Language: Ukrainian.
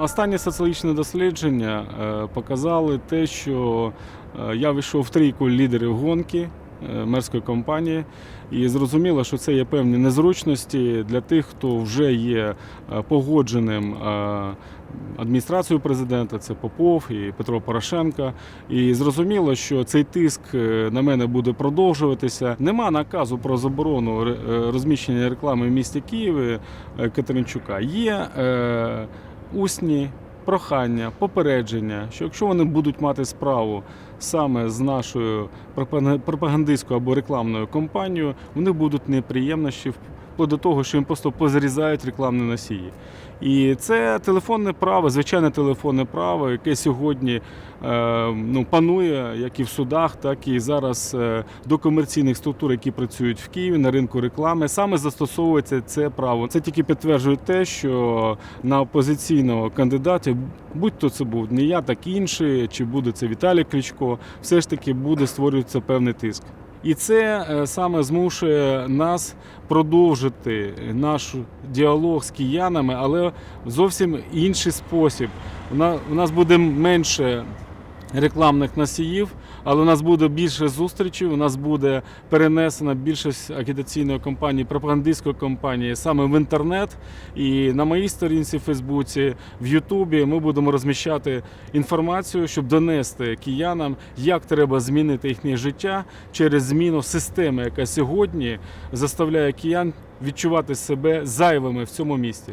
Останні соціологічні дослідження е, показали те, що е, я вийшов в трійку лідерів гонки е, мерської компанії, і зрозуміло, що це є певні незручності для тих, хто вже є погодженим адміністрацією президента, це Попов і Петро Порошенко. І зрозуміло, що цей тиск на мене буде продовжуватися. Нема наказу про заборону розміщення реклами в місті Києві Катеринчука. Є усні прохання, попередження, що якщо вони будуть мати справу саме з нашою пропаганди- пропагандистською або рекламною кампанією, вони будуть неприємності вплоть до того, що їм просто позрізають рекламні носії. І це телефонне право, звичайне телефонне право, яке сьогодні е, ну, панує як і в судах, так і зараз е, до комерційних структур, які працюють в Києві на ринку реклами. Саме застосовується це право. Це тільки підтверджує те, що на опозиційного кандидата, будь-то це був не я, так і інший, чи буде це Віталій Кличко, все ж таки буде створюватися певний тиск. І це е, саме змушує нас продовжити наш діалог з киянами, але зовсім інший спосіб. У нас буде менше рекламних носіїв, але у нас буде більше зустрічей, у нас буде перенесена більшість агітаційної кампанії, пропагандистської кампанії саме в інтернет. І на моїй сторінці в Фейсбуці, в Ютубі ми будемо розміщати інформацію, щоб донести киянам, як треба змінити їхнє життя через зміну системи, яка сьогодні заставляє киян відчувати себе зайвими в цьому місті.